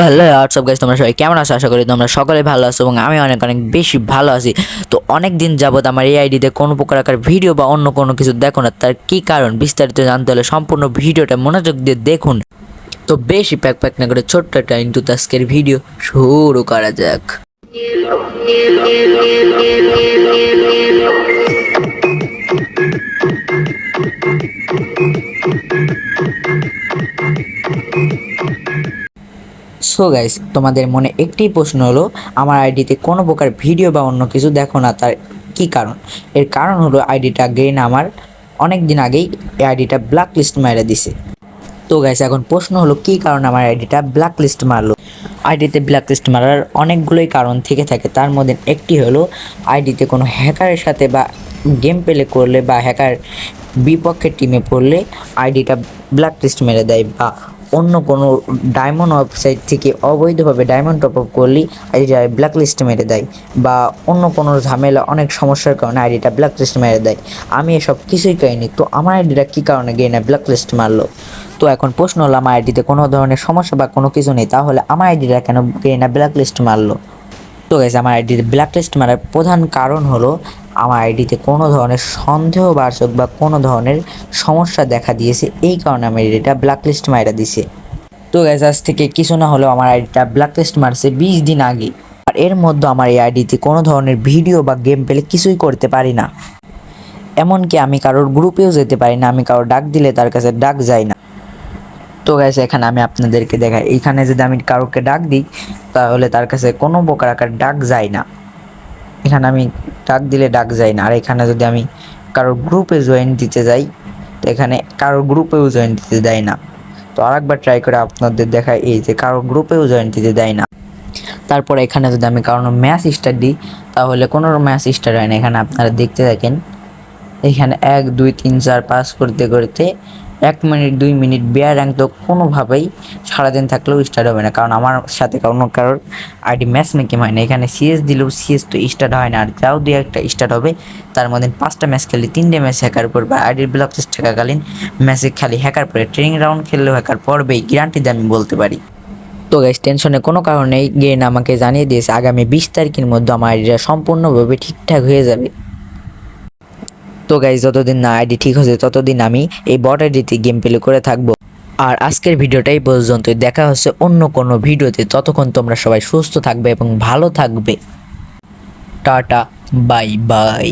Hello WhatsApp guys তোমরা সবাই কেমন আছো? আশা করি তোমরা সকলে ভালো আছো এবং আমি অনেক অনেক বেশি ভালো আছি। তো অনেক দিন যাবত আমার এই আইডিতে কোনো প্রকার আকার ভিডিও বা অন্য কোনো কিছু দেখো না। তার কী কারণ বিস্তারিত জানতে হলে সম্পূর্ণ ভিডিওটা মনোযোগ দিয়ে দেখুন। তো বেশি প্যাক প্যাক না করে ছোট্ট একটা ইন্টু তাস্কের ভিডিও শুরু করা যাক। সো গাইস তোমাদের মনে একটি প্রশ্ন হলো, আমার আইডিতে কোনো প্রকার ভিডিও বা অন্য কিছু দেখো না, তার কি কারণ? এর কারণ হলো আইডিটা গেইন আমার অনেক দিন আগেই এই আইডিটা ব্ল্যাক লিস্ট মেরে দিছে। তো গাইস এখন প্রশ্ন হলো, কি কারণে আমার আইডিটা ব্ল্যাক লিস্ট মারলো? আইডিতে ব্ল্যাক লিস্ট মারার অনেকগুলোই কারণ থেকে থাকে, তার মধ্যে একটি হলো, আইডিতে কোনো হ্যাকারের সাথে বা গেম প্লে করলে বা হ্যাকার বিপক্ষের টিমে পড়লে আইডিটা ব্ল্যাক লিস্ট মেরে দেয় বা অন্য কোনো ডায়মন্ড ওয়েবসাইট থেকে অবৈধভাবে ডায়মন্ড টপ আপ করলে আইডিটা ব্ল্যাক লিস্টে মেরে দেয় বা অন্য কোনো ঝামেলা, অনেক সমস্যার কারণে আইডিটা ব্ল্যাক লিস্ট মেরে দেয়। আমি এসব কিছুই করিনি। তো আমার আইডিটা কী কারণে গিয়ে না ব্ল্যাক লিস্ট মারলো? তো এখন প্রশ্ন হলো, আমার আইডিতে কোনো ধরনের সমস্যা বা কোনো কিছু নেই, তাহলে আমার আইডিটা কেন গিয়ে না ব্ল্যাক লিস্ট মারলো? তো গেছে আমার আইডিতে ব্ল্যাক লিস্ট মারার প্রধান কারণ হলো আমার আইডিতে কোনো ধরনের সন্দেহবাচক বা কোনো ধরনের সমস্যা দেখা দিয়েছে, এই কারণে আমার আইডিটা ব্ল্যাক লিস্ট মারা দিছে। তো গ্যাস আজ থেকে কিছু না হলেও আমার আইডিটা ব্ল্যাক লিস্ট মারছে বিশ দিন আগে। আর এর মধ্যে আমার এই আইডিতে কোনো ধরনের ভিডিও বা গেম পেলে কিছুই করতে পারি না। এমনকি আমি কারোর গ্রুপেও যেতে পারি না, আমি কারোর ডাক দিলে তার কাছে ডাক যায় না। তো গ্যাস এখানে আমি আপনাদেরকে দেখাই, এখানে যদি আমি কারোকে ডাক দিই, তাহলে তার কাছে কোনো আকার ডাক যায় না। এখানে আমি ডাক দিলে ডাক যায় না। আর এখানে যদি আমি কারোর গ্রুপে জয়েন দিতে যাই, তো এখানে কারোর গ্রুপেও জয়েন দিতে দেয় না। তো আরেকবার ট্রাই করে আপনাদের দেখাই এই যে কারোর গ্রুপেও জয়েন দিতে দেয় না। তারপর এখানে যদি আমি কারোর ম্যাচ স্টার্ট দিই, তাহলে কোনো ম্যাচ স্টার্ট হয় না। এখানে আপনারা দেখতে থাকেন, এখানে এক, দুই, তিন, চার পাস করতে করতে এক মিনিট, দুই মিনিট বেয়ার র্যাঙ্ক তো কোনোভাবেই সারাদিন থাকলেও স্টার্ট হবে না। কারণ আমার সাথে কোনো কারোর আইডি ম্যাচ মেকিং হয় না। এখানে সিএস দিলেও সিএস তো স্টার্ট হয় না। আর যাও দুই একটা স্টার্ট হবে, তার মধ্যে পাঁচটা ম্যাচ খেলে তিনটে ম্যাচ হ্যাকার পড়বে আইডির ব্লক টেস্ট থাকাকালীন ম্যাচে খালি হ্যাকার পড়ে ট্রেনিং রাউন্ড খেললেও হ্যাকার পড়বেই। গ্যারান্টি দিয়ে আমি বলতে পারি। তো গাইস টেনশনে কোনো কারণেই গেন আমাকে জানিয়ে দিয়েছে, আগামী বিশ তারিখের মধ্যে আমার আইডিটা সম্পূর্ণভাবে ঠিকঠাক হয়ে যাবে। তো গাইজ যতদিন না আইডি ঠিক হচ্ছে ততদিন আমি এই বট আইডিতে গেম প্লে করে থাকব। আর আজকের ভিডিওটাই পর্যন্ত দেখা হচ্ছে অন্য কোনো ভিডিওতে। ততক্ষণ তোমরা সবাই সুস্থ থাকবে এবং ভালো থাকবে। Tata bye bye